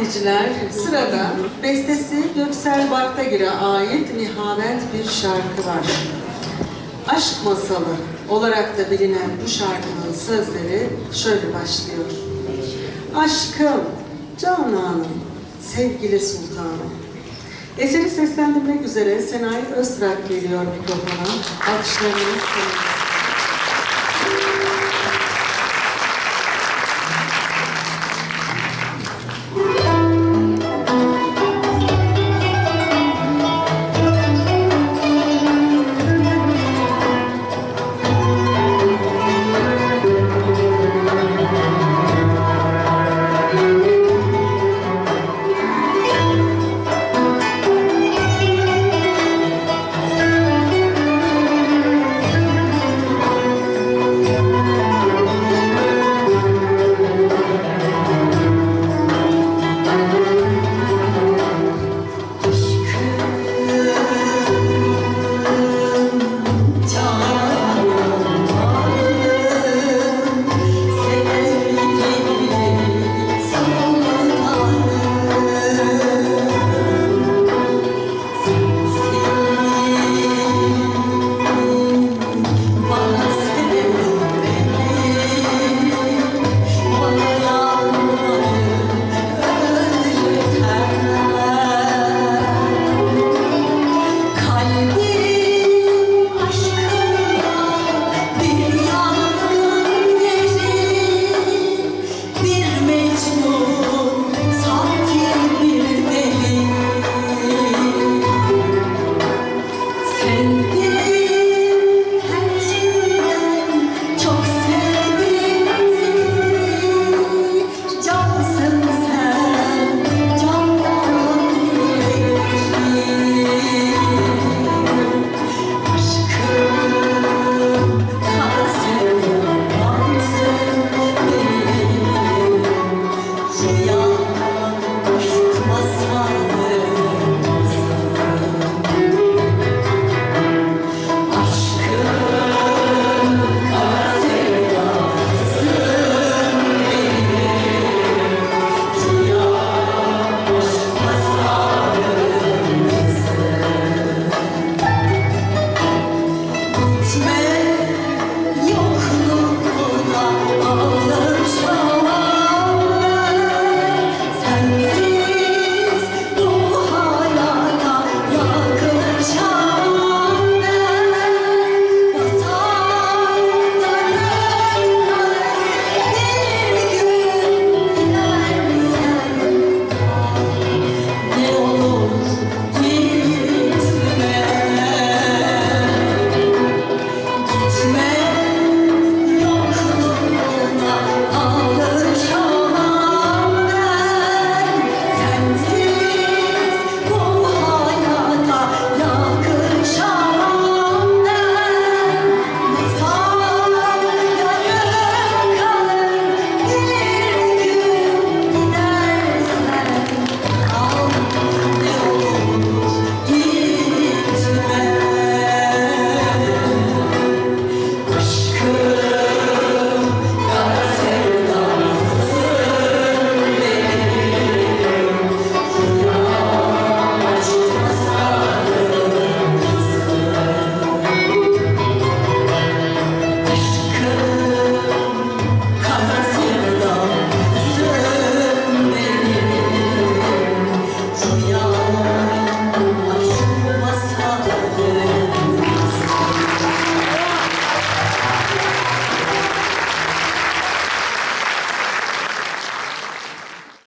izleyiciler, sırada bestesi Göksel Baktagir'e ait nihavent bir şarkı var. Aşk masalı olarak da bilinen bu şarkının sözleri şöyle başlıyor. Aşkım, cananım, sevgili sultanım. Eseri seslendirmek üzere Senay Öztrak geliyor mikrofona. Alkışlarınız sonunda.